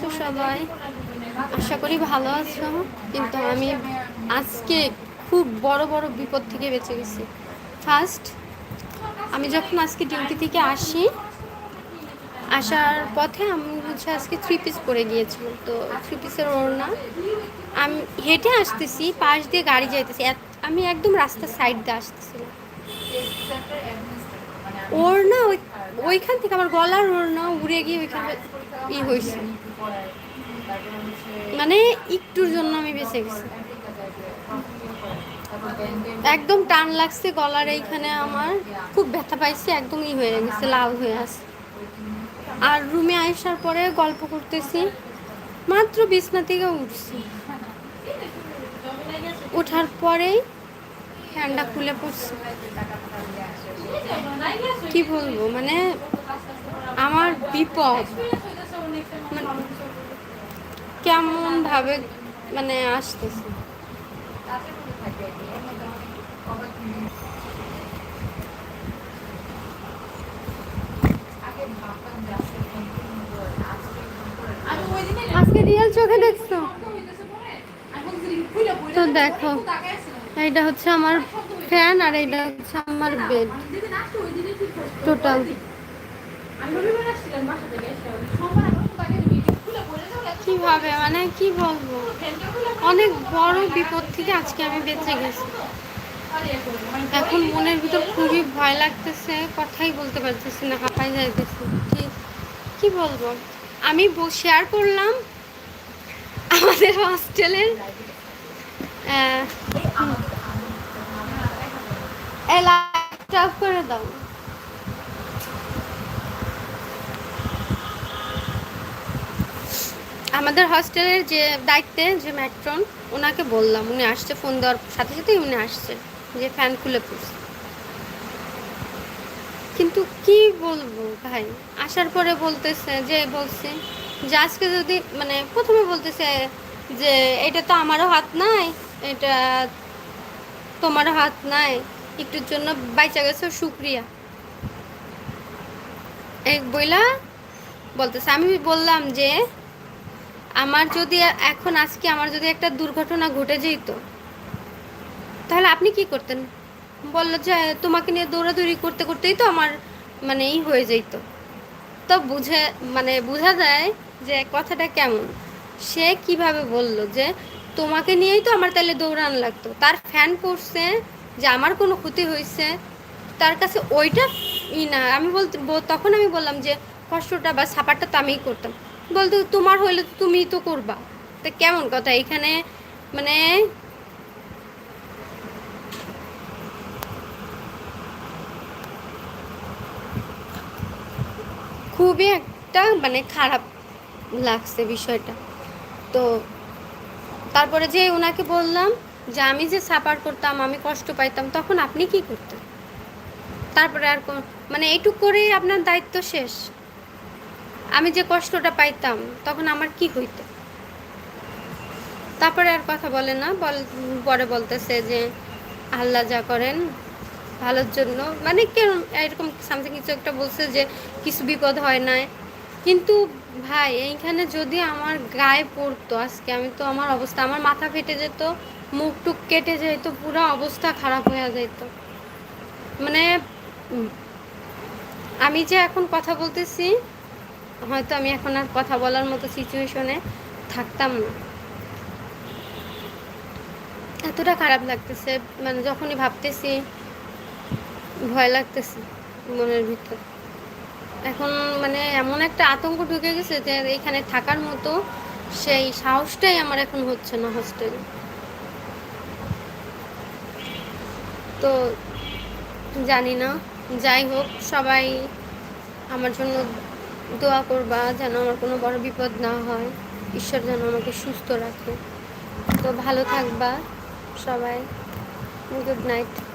আছো সবাই? আশা করি ভালো আছো, কিন্তু আমি আজকে খুব বড় বড় বিপদ থেকে বেঁচে গেছি। ফার্স্ট আমি যখন আজকে ডিউটি থেকে আসি, আসার পথে আমি হচ্ছে আজকে থ্রি পিস পরে গিয়েছিলাম তো থ্রি পিসের ওড়না। আমি হেঁটে আসতেছি, পাশ দিয়ে গাড়ি যাইতেছি। আমি একদম রাস্তার সাইড দিয়ে আসতেছিলাম। ওড়না ওই, ওইখান থেকে আমার গলার ওড়না উড়ে গিয়ে ওইখানে ই হয়েছে মানে একটুর জন্য আমি বেঁচে গেছি। একদম টান লাগছে গলার এইখানে আমার। খুব ব্যথা পাইছি একদম ই হয়ে গেছে, লাল হয়ে আছে। আর রুমে আসার পরে গল্প করতেছি, মাত্র বিছনা থেকে উঠছি। ওঠার পরেই ফ্যানটা খুলে পড়ছে। কি বলব মানে আমার বিপদ। কেমন ভাবে মানে আসতেছে? আজকে রিয়েল চোখে দেখছ? তো দেখো হচ্ছে আমার ফ্যান আর হচ্ছে আমার বেড টোটাল কীভাবে? মানে কি বলব? অনেক বড় বিপদ থেকে আজকে আমি বেঁচে গেছি। এখন মনের ভিতর খুবই ভয় লাগতেছে, কথাই বলতে পারতেছি না, হাঁপাই যাইতেছি। কি কি বলব? আমি শেয়ার করলাম আমাদের হস্টেলের লাইটটা অফ করে দাও। আমাদের হস্টেলের যে দায়িত্বে যে ম্যাট্রন, ওনাকে বললাম, উনি আসছে, ফোন দেওয়ার সাথে সাথেই উনি আসছে, যে ফ্যান খুলে পড়ছে। কিন্তু কি বলব ভাই? আসার পরে বলতেছে যে, বলছে যে, আজকে যদি মানে প্রথমে বলতেছে যে, এটা তো আমারও হাত নাই, এটা তোমারও হাত নাই, একটুর জন্য বাইচা গেছে, শুক্রিয়া। এক বইলা বলতেছে, আমি বললাম যে আমার যদি এখন আজকে আমার যদি একটা দুর্ঘটনা ঘটে যেত, তাহলে আপনি কি করতেন? বলল যে, তোমাকে নিয়ে দৌড়াদৌড়ি করতে করতেই তো আমার মানে ই হয়ে যেত। তো বুঝে মানে বোঝা যায় যে কথাটা কেমন। সে কীভাবে বলল যে, তোমাকে নিয়েই তো আমার তাহলে দৌড়ান লাগতো। তার ফ্যান করছে যে, আমার কোনো ক্ষতি হয়েছে তার কাছে ওইটা ই না। আমি বলতে তখন আমি বললাম যে, কষ্টটা বা সাপারটা তো আমিই করতাম। বলতো, তোমার হইলে তো তো করবা। তা কেমন কথা? এখানে মানে খুবই একটা মানে খারাপ লাগছে বিষয়টা। তো তারপরে যে ওনাকে বললাম যে, আমি যে সাপার করতাম, আমি কষ্ট পাইতাম, তখন আপনি কি করতেন? তারপরে আর মানে এইটুক করেই আপনার দায়িত্ব শেষ। আমি যে কষ্টটা পাইতাম, তখন আমার কি হইতো? তারপরে আর কথা বলে না, বল, পরে বলতেছে যে, আল্লাহ যা করেন ভালোর জন্য। মানে কেন এরকম সামথিং কিছু একটা বলছে যে, কিছু বিপদ হয় নাই। কিন্তু ভাই, এইখানে যদি আমার গায়ে পড়তো আজকে, আমি তো আমার অবস্থা, আমার মাথা ফেটে যেত, মুখ টুক কেটে যেত, পুরো অবস্থা খারাপ হয়ে যেত। মানে আমি যে এখন কথা বলতেছি হয়তো আমি এখন আর কথা বলার মতো সিচুয়েশনে থাকতাম না। এতটা খারাপ লাগতেছে মানে যখনই ভাবতেছি, ভয় লাগতেছে মনের ভিতর। এখন মানে এমন একটা আতঙ্ক ঢুকে গেছে যে এখানে থাকার মতো সেই সাহসটাই আমার এখন হচ্ছে না হস্টেলে তো জানি না, যাই হোক, সবাই আমার জন্য দোয়া করবা যেন আমার কোনো বড় বিপদ না হয়। ঈশ্বর যেন আমাকে সুস্থ রাখে। তো ভালো থাকবা সবাই। Good night